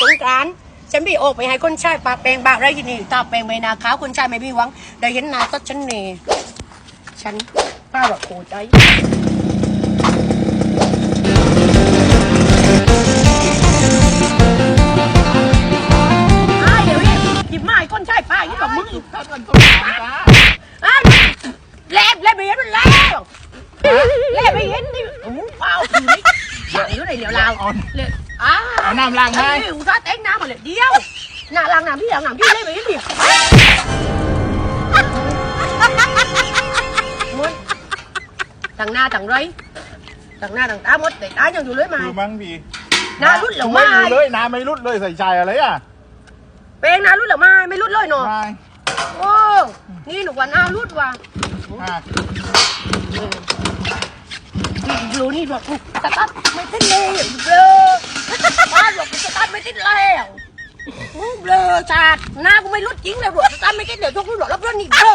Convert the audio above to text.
สงกรานต์ฉันพี่ออกไปให้คนชายปากแปลงบาปไรที่นี่ตาแปลงใบหนาขาวคนชายไม่มีหวังได้เห็นหน้าตัดฉันเน่ฉันป้าแบบโคใจอ้าวเดี๋ยวนี้หยิบไม้ก้นใช่ป้ายี่กับมึงอีกถ้ากันสงสารป้าอ้าวแลบแลบไปเห็นมันแล้วแลบไปเห็นนี่โอ้โหเปล่าคือไม่เดี๋ยวอยู่ไหนเดี๋ยวเราเลย อ้าวเอาน้ำล้างไหมไอ้อุตส่าห์แต่งน้ำมาเลยเดียวหน้าล้างน้ำพี่ล้างน้ำพี่เลยไปเห็นดิมันต่างหน้าต่างไรต่างหน้าต่างตาหมดแต่ตายังอยู่เลยไหมดูมั้งพี่หน้ารุดเหรอไม่ไม่รู้เลยน้ำไม่รุดเลยใส่ใจอะไรอะเป็นหน้ารุดเหรอไม่ไม่รุดเลยเนาะไม่โอ้นี่หนูว่าหน้ารุดว่ะอะ รู้นี่บอกสตาร์ทไม่ติดเลยเบลอบ้านบอกสตาร์ทไม่ติด ชาติหน้ากูไม่รู้จริงเลยหรอกสตาไม่ติดเดี๋ยวทุกคนบอกรับเรื่องนี้เบลอ